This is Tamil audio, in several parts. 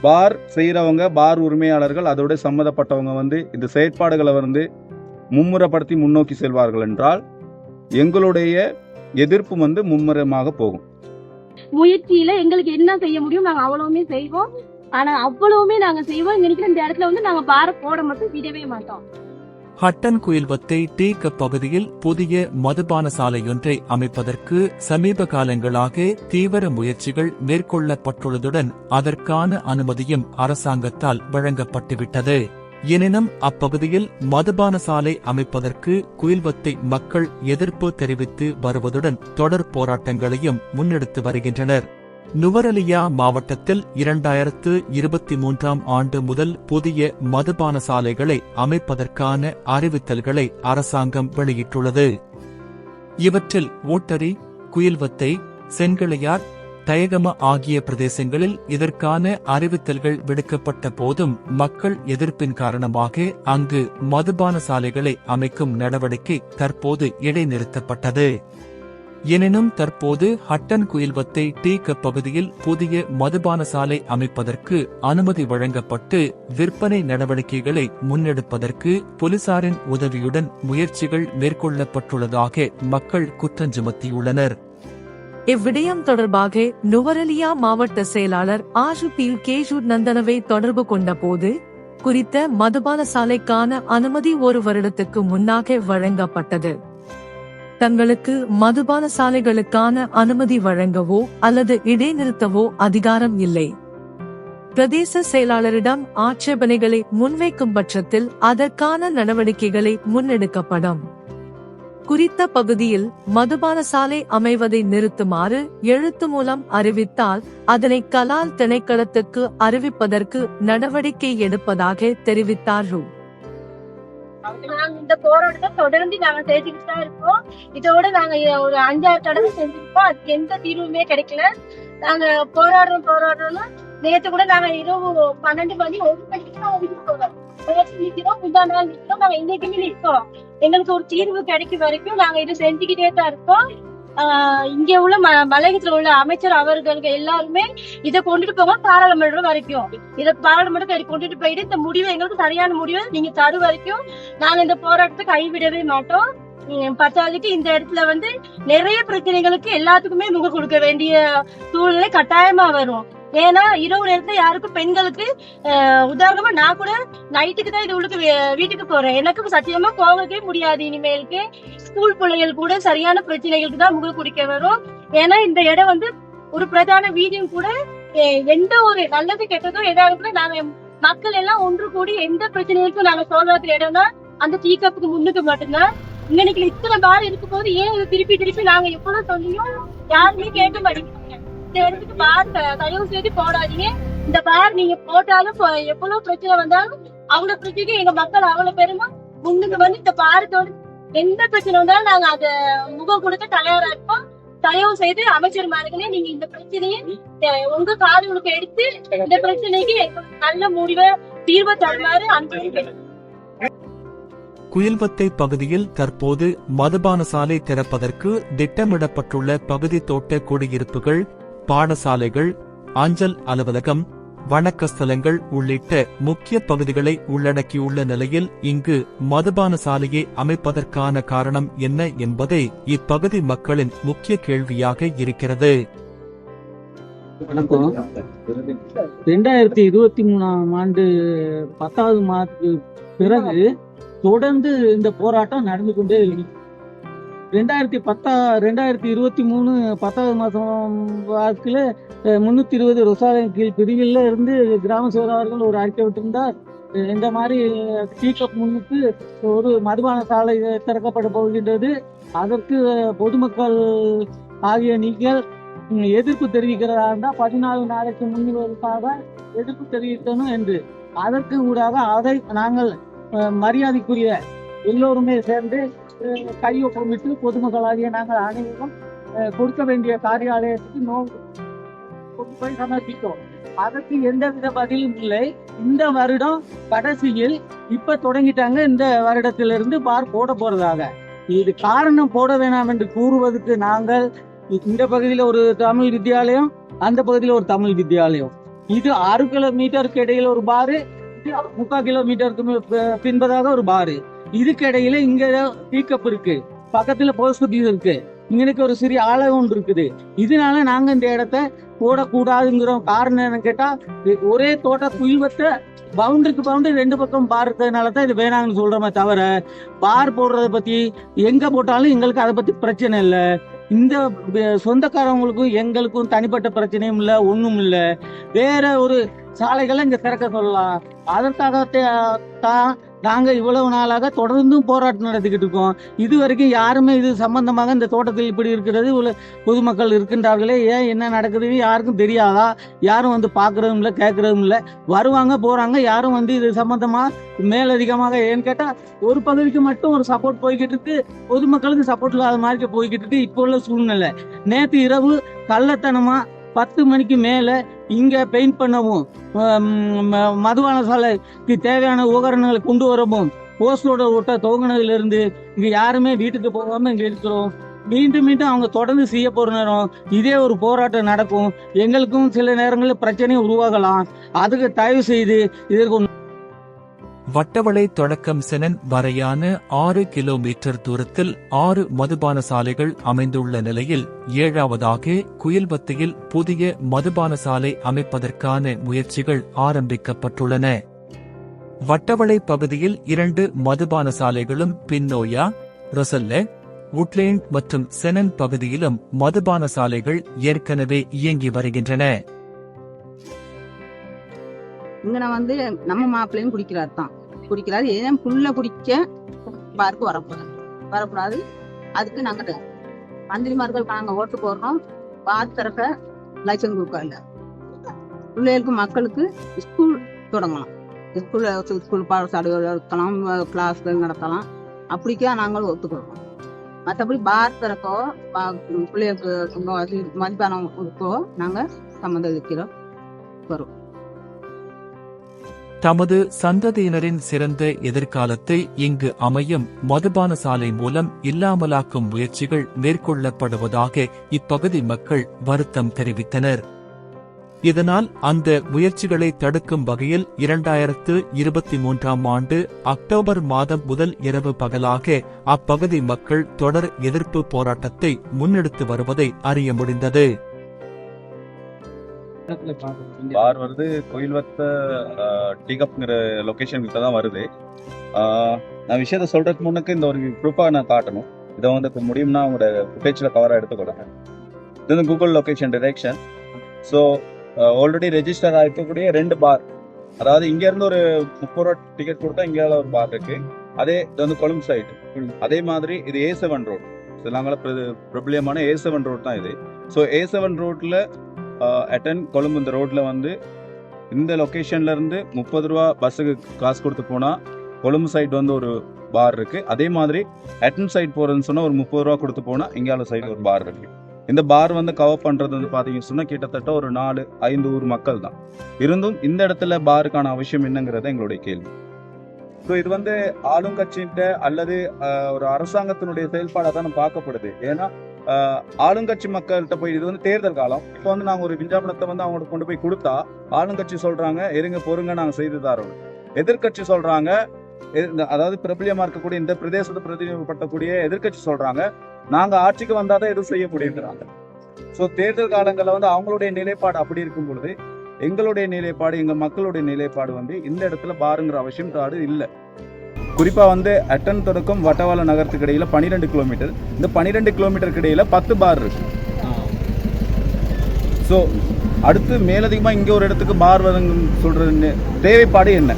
பார் செய்கிறவங்க பார் உரிமையாளர்கள் அதோட சம்மந்தப்பட்டவங்க வந்து இந்த செயற்பாடுகளை வந்து மும்முரப்படுத்தி முன்னோக்கி செல்வார்கள் என்றால் எங்களுடைய எதிர்ப்பு வந்து மும்முரமாக போகும். முயற்சியில எங்களுக்கு என்ன செய்ய முடியும் நாங்க அவ்வளவுமே செய்வோம். ஆனா அவ்வளவுமே நாங்க செய்வோம். நினைக்கிற இந்த இடத்துல வந்து நாங்க பார போட மட்டும் விடவே மாட்டோம். ஹட்டன் குயில்வத்தை டீக்க பகுதியில் புதிய மதுபான சாலையொன்றை அமைப்பதற்கு சமீப காலங்களாக தீவிர முயற்சிகள் மேற்கொள்ளப்பட்டுள்ளதுடன் அதற்கான அனுமதியும் அரசாங்கத்தால் வழங்கப்பட்டுவிட்டது. எனினும் அப்பகுதியில் மதுபான சாலை அமைப்பதற்கு குயில்வத்தை மக்கள் எதிர்ப்பு தெரிவித்து வருவதுடன் தொடர் போராட்டங்களையும் முன்னெடுத்து வருகின்றனர். நுவரலியா மாவட்டத்தில் இரண்டாயிரத்து இருபத்தி மூன்றாம் ஆண்டு முதல் புதிய மதுபான சாலைகளை அமைப்பதற்கான அறிவித்தல்களை அரசாங்கம் வெளியிட்டுள்ளது. இவற்றில் ஓட்டரி குயில்வத்தை செங்கலையார் தயகம ஆகிய பிரதேசங்களில் இதற்கான அறிவித்தல்கள் விடுக்கப்பட்ட போதும் மக்கள் எதிர்ப்பின் காரணமாக அங்கு மதுபான சாலைகளை அமைக்கும் நடவடிக்கை தற்போது இடைநிறுத்தப்பட்டது. எனினும் தற்போது ஹட்டன் குயில்வத்தை டீக்க பகுதியில் புதிய மதுபான சாலை அமைப்பதற்கு அனுமதி வழங்கப்பட்டு விற்பனை நடவடிக்கைகளை முன்னெடுப்பதற்கு போலீசாரின் உதவியுடன் முயற்சிகள் மேற்கொள்ளப்பட்டுள்ளதாக மக்கள் குற்றஞ்சுமத்தியுள்ளனர் இவ்விடயம் தொடர்பாக நுவரெலியா மாவட்ட செயலாளர் ஆஷுபீல் கேஷூர் நந்தனவை தொடர்பு கொண்டபோது குறித்த மதுபான சாலைக்கான அனுமதி ஒரு வருடத்துக்கு முன்னாக வழங்கப்பட்டது. தங்களுக்கு மதுபான சாலைகளுக்கான அனுமதி வழங்கவோ அல்லது இடைநிறுத்தவோ அதிகாரம் இல்லை. பிரதேச செயலாளரிடம் ஆட்சேபனைகளை முன்வைக்கும் பட்சத்தில் அதற்கான நடவடிக்கைகளை முன்னெடுக்கப்படும். குறித்த பகுதியில் மதுபான சாலை அமைவதை நிறுத்துமாறு எழுத்து மூலம் அறிவித்தால் அதனை கலால் திணைக்களத்துக்கு அறிவிப்பதற்கு நடவடிக்கை எடுப்பதாக தெரிவித்தார் ரூ நாங்க இந்த போராட்டத்தை தொடர்ந்து நாங்க செஞ்சுக்கிட்டு தான் இருக்கோம். இதோட நாங்க ஒரு அஞ்சாறு தடவை செஞ்சிருக்கோம். அதுக்கு எந்த தீர்வுமே கிடைக்கல. நாங்க போராடுறோம் போராடுறோம்னா நேத்து கூட நாங்க இரவு பன்னெண்டு மணி ஒரு மணிக்கு தான் போறோம் நிக்கிறோம் முந்தா நாள் நிக்கிறோம் நாங்க இன்னைக்குமே நிற்கிறோம் எங்களுக்கு ஒரு தீர்வு கிடைக்கும் வரைக்கும் நாங்க இதை செஞ்சுக்கிட்டே தான் இருக்கோம். இங்க உள்ள ம மலையகத்துல உள்ள அமைச்சர் அவர்களுக்கு எல்லாருமே இதை கொண்டுட்டு போங்க பாராளுமன்றம் வரைக்கும். இதை பாராளுமன்றம் கொண்டுட்டு போயிட்டு இந்த முடிவு எங்களுக்கு சரியான முடிவு நீங்க தரு வரைக்கும் நாங்க இந்த போராட்டத்தை கைவிடவே மாட்டோம். உம் பத்தாவதுக்கு இந்த இடத்துல வந்து நிறைய பிரச்சனைகளுக்கு எல்லாத்துக்குமே முகம் கொடுக்க வேண்டிய சூழ்நிலை கட்டாயமா வரும். ஏன்னா இரவு நேரத்துல யாருக்கும் பெண்களுக்கு உதாரணமா நான் கூட நைட்டுக்கு தான் இது உள்ளுக்கு வீட்டுக்கு போறேன். எனக்கு சத்தியமா போகவே முடியாது. இனிமேலுக்கு ஸ்கூல் பிள்ளைகள் கூட சரியான பிரச்சனைகளுக்கு தான் முகம் குடிக்க வரும். ஏன்னா இந்த இடம் வந்து ஒரு பிரதான வீதியும் கூட எந்த ஒரு நல்லது கெட்டதோ ஏதாவது கூட நாங்க மக்கள் எல்லாம் ஒன்று கூடி எந்த பிரச்சனைகளுக்கும் நாங்க சொல்றது இடம்னா அந்த டீ கப்புக்கு முன்னுக்கு மட்டும்தான். இன்னைக்கு இத்தனை பார் இருக்கும் போது ஏன் திருப்பி திருப்பி நாங்க எவ்வளவு சொல்லியும் யாருமே கேட்க மாட்டேங்கிறாங்க. இந்த இடத்துக்கு பார் தயவு செய்து போடாதீங்க. இந்த பார் நீங்க போட்டாலும் எவ்வளவு பிரச்சனை வந்தாலும் அவ்வளவு பிரச்சனைக்கு எங்க மக்கள் அவ்வளவு பெருமா? முன்னுக்கு வந்து இந்த பாரத்தோடு எந்த பிரச்சனை வந்தாலும் நாங்க அத முகம் கொடுக்க தயாரா இருப்போம். தயவு செய்து அமைச்சர் மார்களே நீங்க இந்த பிரச்சனையை உங்க காதுகளுக்கு எடுத்து இந்த பிரச்சனைக்கு நல்ல முடிவை தீர்வு தருமாறு அன்பு குயில்வத்தை பகுதியில் தற்போது மதுபான சாலை திறப்பதற்கு திட்டமிடப்பட்டுள்ள பகுதி தோட்ட குடியிருப்புகள் பாடசாலைகள் அஞ்சல் அலுவலகம் வணக்க ஸ்தலங்கள் உள்ளிட்ட முக்கிய பகுதிகளை உள்ளடக்கியுள்ள நிலையில் இங்கு மதுபான சாலையை அமைப்பதற்கான காரணம் என்ன என்பதே இப்பகுதி மக்களின் முக்கிய கேள்வியாக இருக்கிறது. வணக்கம். ரெண்டாயிரத்தி இருபத்தி மூணாம் ஆண்டு பத்தாவது மாதத்துக்கு பிறகு தொடர்ந்து இந்த போராட்டம் நடந்து கொண்டே இருக்கு ரெண்டாயிரத்தி பத்தா ரெண்டாயிரத்தி இருபத்தி மூணு பத்தாவது மாதம் வாக்கில் முந்நூற்றி இருபது ரொசாலயம் கீழ் பிரிவில் இருந்து கிராம சேவர்கள் ஒரு அறிக்கை விட்டிருந்தார். இந்த மாதிரி டீக்கப் முன்னுக்கு ஒரு மதுபான சாலை திறக்கப்பட போகின்றது. அதற்கு பொதுமக்கள் ஆகிய நீங்கள் எதிர்ப்பு தெரிவிக்கிறதா இருந்தால் பதினாலு நாளைக்கு முன்னுவதற்காக எதிர்ப்பு தெரிவிக்கணும் என்று. அதற்கு ஊடாக அதை நாங்கள் மரியாதைக்குரிய எல்லோருமே சேர்ந்து கையொப்பமிட்டு பொதுமக்களாகிய நாங்கள் அனைவரும் கொடுக்க வேண்டிய காரியாலயத்துக்கு நோ கொண்டு போய் சமர்ப்பித்தோம். அதற்கு எந்தவித பதிலும் இல்லை. இந்த வருடம் கடைசியில் இப்ப தொடங்கிட்டாங்க. இந்த வருடத்திலிருந்து பார் போட போறதாக. இது காரணம் போட வேணாம் என்று கூறுவதற்கு நாங்கள் இந்த பகுதியில ஒரு தமிழ் வித்தியாலயம் அந்த பகுதியில ஒரு தமிழ் வித்தியாலயம் இது ஆறு கிலோமீட்டருக்கு இடையில ஒரு பாரு இது முக்கால் கிலோமீட்டருக்கு பின்பதாக ஒரு பாரு. இதுக்கு இடையில இங்க டீக்கப் இருக்கு. பக்கத்துல போஸ்ட் ஆபீஸ் இருக்கு. இங்கனுக்கு ஒரு சிறிய ஆலயம் ஒன்று இருக்குது. இதனால நாங்க இந்த இடத்த போடக்கூடாதுங்கிறோம். காரணம் என்னன்னு கேட்டா ஒரே தோட்ட குயில்வத்தை பவுண்டரிக்கு பவுண்டரி ரெண்டு பக்கம் பார் இருக்கிறதுனால தான் இது வேணாங்கன்னு சொல்றோமே தவிர பார் போடுறத பத்தி எங்க போட்டாலும் எங்களுக்கு அதை பத்தி பிரச்சனை இல்லை. இந்த சொந்தக்காரவங்களுக்கும் எங்களுக்கும் தனிப்பட்ட பிரச்சனையும் இல்லை ஒன்றும் இல்லை. வேற ஒரு சாலைகளை இங்க திறக்க சொல்லலாம். அதற்காக தான் நாங்கள் இவ்வளவு நாளாக தொடர்ந்தும் போராட்டம் நடத்திக்கிட்டு இருக்கோம். இது வரைக்கும் யாருமே இது சம்பந்தமாக இந்த தோட்டத்தில் இப்படி இருக்கிறது இவ்வளவு பொதுமக்கள் இருக்கின்றார்களே ஏன் என்ன நடக்குது யாருக்கும் தெரியாதா? யாரும் வந்து பார்க்கறதும் இல்லை கேட்குறதும் இல்லை. வருவாங்க போகிறாங்க யாரும் வந்து இது சம்பந்தமாக மேலதிகமாக ஏன்னு கேட்டால் ஒரு பகுதிக்கு மட்டும் ஒரு சப்போர்ட் போய்கிட்டு இருக்கு. பொதுமக்களுக்கு சப்போர்ட் இல்லாத மாதிரி போய்கிட்டு இருக்கு. இப்போ உள்ள சூழ்நிலை. நேற்று இரவு கள்ளத்தனமாக பத்து மணிக்கு மேலே இங்கே பெயிண்ட் பண்ணவும் மதுவான ம- மதுபான சாலைக்கு தேவையான உபகரணங்களை கொண்டு வரவும் போஸ்டோட ஓட்ட துவங்கினதுலேருந்து இங்கே யாருமே வீட்டுக்கு போகாமல் இங்கே இருக்கிறோம். மீண்டும் மீண்டும் அவங்க தொடர்ந்து செய்ய போகிற நேரம் இதே ஒரு போராட்டம் நடக்கும். எங்களுக்கும் சில நேரங்களில் பிரச்சனை உருவாகலாம். அதுக்கு தயவு செய்து இதற்கு வட்டவளை தொடக்கம் செனன் வரையான ஆறு கிலோமீட்டர் தூரத்தில் ஆறு மதுபான சாலைகள் அமைந்துள்ள நிலையில் ஏழாவதாக குயில்பத்தியில் புதிய மதுபான சாலை அமைப்பதற்கான முயற்சிகள் ஆரம்பிக்கப்பட்டுள்ளன. வட்டவளை பகுதியில் இரண்டு மதுபான சாலைகளும் பின்னோயா ரொசல்ல உட்லேண்ட் மற்றும் செனன் பகுதியிலும் மதுபான சாலைகள் ஏற்கனவே இயங்கி வருகின்றன. இங்கன வந்து நம்ம மாப்பிள்ளையும் குடிக்கிறார் தான். குடிக்கிறாரு. ஏன் புள்ள குடிக்க பாருக்கு வரக்கூடாது. வரக்கூடாது. அதுக்கு நாங்க மந்திரிமார்கள் நாங்க ஓட்டு போடுறோம். பார் திறக்க லைசன்ஸ் கொடுக்கல பிள்ளைகளுக்கு மக்களுக்கு ஸ்கூல் தொடங்கலாம் ஸ்கூல் ஸ்கூல் பாடசாலைகள் நடத்தலாம் கிளாஸ்கள் நடத்தலாம். அப்படிக்கா நாங்களும் ஒத்துக்கிறோம். மற்றபடி பார் திறக்கோ பா- பிள்ளைகளுக்கு மதிப்பான கொடுக்கோ நாங்க சம்மந்தம் இருக்கிறோம் வரும். தமது சந்ததியினரின் சிறந்த எதிர்காலத்தை இங்கு அமையும் மதுபான சாலை மூலம் இல்லாமலாக்கும் முயற்சிகள் மேற்கொள்ளப்படுவதாக இப்பகுதி மக்கள் வருத்தம் தெரிவித்தனர். இதனால் அந்த முயற்சிகளை தடுக்கும் வகையில் இரண்டாயிரத்து இருபத்தி மூன்றாம் ஆண்டு அக்டோபர் மாதம் முதல் இரவு பகலாக அப்பகுதி மக்கள் தொடர் எதிர்ப்பு போராட்டத்தை முன்னெடுத்து வருவதை அறிய முடிந்தது. பார் வருது கோயில்வத்த டீகப்ங்கிற லொகேஷன் கிட்ட தான் வருது. நான் விஷயத்த சொல்றதுக்கு முன்னுக்கு இந்த ஒரு ப்ரூஃபாக நான் காட்டணும். இதை வந்து இப்போ முடியும்னா உங்களோட ஃபுட்டேஜில் கவராக எடுத்துக்கொடுங்க இது வந்து Google location direction so already register ஆகிருக்கக்கூடிய ரெண்டு பார். அதாவது இங்க இருந்து ஒரு முப்பது ரூபா டிக்கெட் கொடுத்தா இங்கே ஒரு பார் இருக்கு. அதே இது வந்து கொழும்பு சைடு அதே மாதிரி இது ஏ செவன் ரோட் சிலாங்கள பிரபலியமான ஏ செவன் ரோட் தான் இது. ஸோ ஏ செவன் ரோட்ல அட்டன் கொழும்பு இந்த ரோட்டில் வந்து இந்த லொக்கேஷன்லேருந்து முப்பது ரூபா பஸ்ஸுக்கு காசு கொடுத்து போனால் கொழும்பு சைடு வந்து ஒரு பார் இருக்குது அதே மாதிரி அட்டன் சைட் போகிறதுன்னு சொன்னால் ஒரு முப்பது ரூபா கொடுத்து போனால் இங்கால சைடு ஒரு பார் இருக்குது இந்த பார் வந்து கவர் பண்ணுறது வந்து பார்த்தீங்கன்னு சொன்னால் கிட்டத்தட்ட ஒரு நாலு ஐந்து ஊர் மக்கள் தான் இருந்தும் இந்த இடத்துல பாருக்கான அவசியம் என்னங்கிறத எங்களுடைய கேள்வி. ஸோ இது வந்து ஆளுங்கட்சிகிட்ட அல்லது ஒரு அரசாங்கத்தினுடைய செயல்பாடாக தான் பார்க்கப்படுது. ஏன்னா ஆளுங்கட்சி மக்கள்கிட்ட போய் இது வந்து தேர்தல் காலம். இப்போ வந்து நாங்கள் ஒரு விஞ்ஞாபனத்தை வந்து அவங்களுக்கு கொண்டு போய் கொடுத்தா ஆளுங்கட்சி சொல்றாங்க இருங்க பொறுங்க நாங்கள் செய்து தரோம். எதிர்க்கட்சி சொல்றாங்க அதாவது பிரபலியமா இருக்கக்கூடிய இந்த பிரதேசத்தை பிரதிநிதிப்படுத்தக்கூடிய எதிர்க்கட்சி சொல்றாங்க நாங்க ஆட்சிக்கு வந்தாதான் எதுவும் செய்ய முடியுங்கிறாங்க ஸோ தேர்தல் காலங்களில் வந்து அவங்களுடைய நிலைப்பாடு அப்படி இருக்கும் பொழுது எங்களுடைய நிலைப்பாடு எங்க மக்களுடைய நிலைப்பாடு வந்து இந்த இடத்துல பாருங்கிற அவசியம் தாடு இல்லை. குறிப்பாக வந்து அட்டன் தொடக்கம் வட்டவாள நகரத்துக்கு இடையில் பன்னிரெண்டு கிலோமீட்டர் இந்த பன்னிரெண்டு கிலோமீட்டருக்கு இடையில் பத்து பார் இருக்கு. ஸோ அடுத்து மேலதிகமாக இங்கே ஒரு இடத்துக்கு பார் வருங்கன்னு சொல்கிற தேவைப்பாடு என்ன?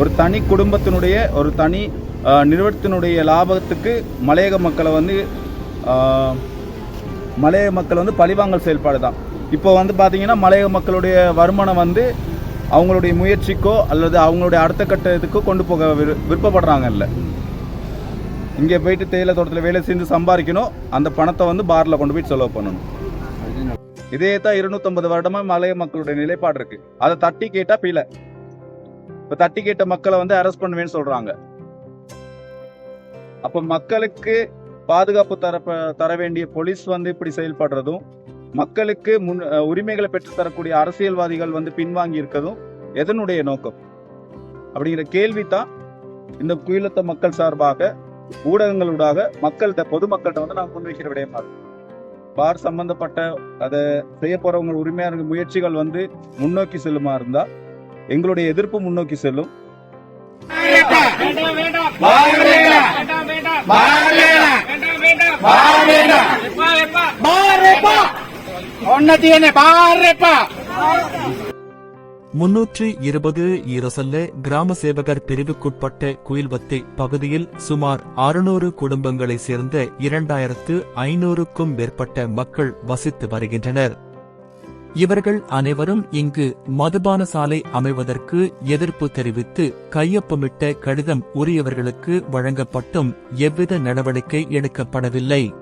ஒரு தனி குடும்பத்தினுடைய ஒரு தனி நிறுவனத்தினுடைய லாபத்துக்கு மலையக மக்களை வந்து மலையக மக்கள் வந்து பழிவாங்கல் செயல்பாடு தான் இப்போ வந்து பார்த்தீங்கன்னா மலையக மக்களுடைய வருமானம் வந்து அவங்களுடைய முயற்சிக்கோ அல்லது அவங்களுடைய அடுத்த கட்ட இதுக்கோ கொண்டு போக விரு- விருப்பப்படுறாங்கல்ல. இங்கே போயிட்டு தேயிலை தோட்டத்தில் வேலை செஞ்சு சம்பாதிக்கணும். அந்த பணத்தை வந்து பாரில் கொண்டு போய் செலவு பண்ணணும். இதே தான் இருநூத்தம்பது வருடமா மலைய மக்களுடைய நிலைப்பாடு இருக்கு. அதை தட்டி கேட்டா பிழை இப்ப தட்டி கேட்ட மக்களை வந்து அரெஸ்ட் பண்ணுவேன்னு சொல்றாங்க. அப்ப மக்களுக்கு பாதுகாப்பு தரப்ப தர வேண்டிய போலீஸ் வந்து இப்படி செயல்படுறதும் மக்களுக்கு முன் உரிமைகளை பெற்றுத்தரக்கூடிய அரசியல்வாதிகள் வந்து பின்வாங்கி இருக்கதும் எதனுடைய நோக்கம்? அப்படிங்கிற கேள்வி தான் இந்த குயிலத்த மக்கள் சார்பாக ஊடகங்களூடாக மக்கள்கிட்ட பொதுமக்கள்கிட்ட வந்து நான் முன்வைக்கிற விடயமா இருக்கு. பார் சம்பந்தப்பட்ட அதை செய்ய போறவங்க உரிமையான முயற்சிகள் வந்து முன்னோக்கி செல்லுமா இருந்தா எங்களுடைய எதிர்ப்பு முன்னோக்கி செல்லும். முன்னூற்றி இருபது ஈரசல்ல கிராம சேவகர் பிரிவுக்குட்பட்ட குயில்வத்தை பகுதியில் சுமார் அறுநூறு குடும்பங்களைச் சேர்ந்த இரண்டாயிரத்து ஐநூறுக்கும் மேற்பட்ட மக்கள் வசித்து வருகின்றனர். இவர்கள் அனைவரும் இங்கு மதுபான சாலை அமைவதற்கு எதிர்ப்பு தெரிவித்து கையொப்பமிட்ட கடிதம் உரியவர்களுக்கு வழங்கப்பட்டும் எவ்வித நடவடிக்கை எடுக்கப்படவில்லை.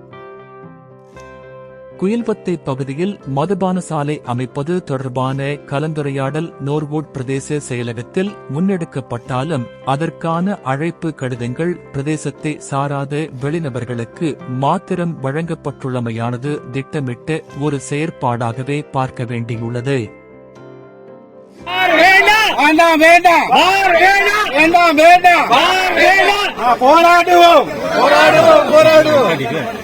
குயில்வத்தை பகுதியில் மதுபான சாலை அமைப்பது தொடர்பான கலந்துரையாடல் நோர்வூட் பிரதேச செயலகத்தில் முன்னெடுக்கப்பட்டாலும் அதற்கான அழைப்பு கடிதங்கள் பிரதேசத்தை சாராத வெளிநபர்களுக்கு மாத்திரம் வழங்கப்பட்டுள்ளமையானது திட்டமிட்ட ஒரு செயற்பாடாகவே பார்க்க வேண்டியுள்ளது. வேண்டாம் வேண்டாம். வேண்டாம் வேண்டாம். போராடுவோம். போராடுவோம் போராடுவோம்.